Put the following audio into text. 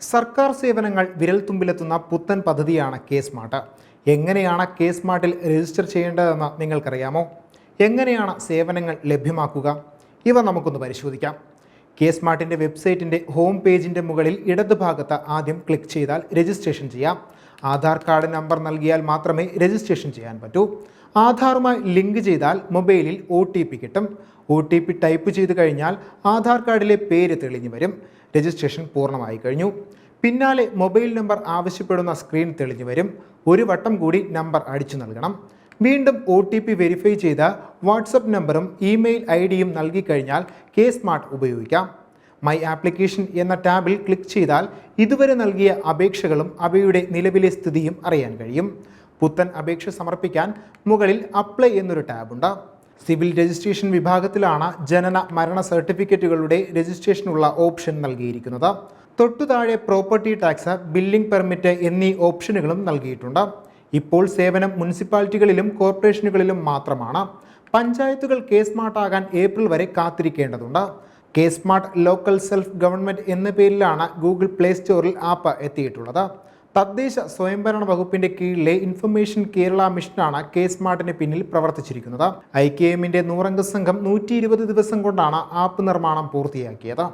സർക്കാർ സേവനങ്ങൾ വിരൽത്തുമ്പിലെത്തുന്ന പുത്തൻ പദ്ധതിയാണ് കെ സ്മാർട്ട് എങ്ങനെയാണ് കെ സ്മാർട്ടിൽ രജിസ്റ്റർ ചെയ്യേണ്ടതെന്ന് നിങ്ങൾക്കറിയാമോ? എങ്ങനെയാണ് സേവനങ്ങൾ ലഭ്യമാക്കുക? ഇവ നമുക്കൊന്ന് പരിശോധിക്കാം. കെ സ്മാർട്ടിന്റെ വെബ്സൈറ്റിന്റെ ഹോം പേജിന്റെ മുകളിൽ ഇടതുഭാഗത്ത് ആദ്യം ക്ലിക്ക് ചെയ്താൽ രജിസ്ട്രേഷൻ ചെയ്യാം. ആധാർ കാർഡ് നമ്പർ നൽകിയാൽ മാത്രമേ രജിസ്ട്രേഷൻ ചെയ്യാൻ പറ്റൂ. ആധാറുമായി ലിങ്ക് ചെയ്താൽ മൊബൈലിൽ ഒ ടി പി കിട്ടും. ഒ ടി പി ടൈപ്പ് ചെയ്ത് കഴിഞ്ഞാൽ ആധാർ കാർഡിലെ പേര് തെളിഞ്ഞു വരും. രജിസ്ട്രേഷൻ പൂർണമായി കഴിഞ്ഞു. പിന്നാലെ മൊബൈൽ നമ്പർ ആവശ്യപ്പെടുന്ന സ്ക്രീൻ തെളിഞ്ഞു വരും. ഒരു വട്ടം കൂടി നമ്പർ അടിച്ചു നൽകണം. വീണ്ടും ഒ ടി പി വെരിഫൈ ചെയ്ത വാട്സപ്പ് നമ്പറും ഇമെയിൽ ഐ ഡിയും നൽകിക്കഴിഞ്ഞാൽ കെ സ്മാർട്ട് ഉപയോഗിക്കാം. മൈ ആപ്ലിക്കേഷൻ എന്ന ടാബിൽ ക്ലിക്ക് ചെയ്താൽ ഇതുവരെ നൽകിയ അപേക്ഷകളും അവയുടെ നിലവിലെ സ്ഥിതിയും അറിയാൻ കഴിയും. പുത്തൻ അപേക്ഷ സമർപ്പിക്കാൻ മുകളിൽ അപ്ലൈ എന്നൊരു ടാബുണ്ട് സിവിൽ രജിസ്ട്രേഷൻ വിഭാഗത്തിലാണ് ജനന മരണ സർട്ടിഫിക്കറ്റുകളുടെ രജിസ്ട്രേഷനുള്ള ഓപ്ഷൻ നൽകിയിരിക്കുന്നത്. തൊട്ടു താഴെ പ്രോപ്പർട്ടി ടാക്സ് ബില്ലിംഗ് പെർമിറ്റ് എന്നീ ഓപ്ഷനുകളും നൽകിയിട്ടുണ്ട്. ഇപ്പോൾ സേവനം മുനിസിപ്പാലിറ്റികളിലും കോർപ്പറേഷനുകളിലും മാത്രമാണ്. പഞ്ചായത്തുകൾ കേസ് സ്മാർട്ടാകാൻ ഏപ്രിൽ വരെ കാത്തിരിക്കേണ്ടതുണ്ട്. K smart local self government എന്ന പേരിലാണ് ഗൂഗിൾ പ്ലേ സ്റ്റോറിൽ ആപ്പ് എത്തിയിട്ടുള്ളത്. തദ്ദേശ സ്വയംഭരണ വകുപ്പിന്റെ കീഴിലെ ഇൻഫർമേഷൻ കേരള മിഷനാണ് കെ സ്മാർട്ടിന് പിന്നിൽ പ്രവർത്തിച്ചിരിക്കുന്നത്. ഐ കെ എമ്മിന്റെ നൂറംഗ സംഘം നൂറ്റി ദിവസം കൊണ്ടാണ് ആപ്പ് നിർമ്മാണം പൂർത്തിയാക്കിയത്.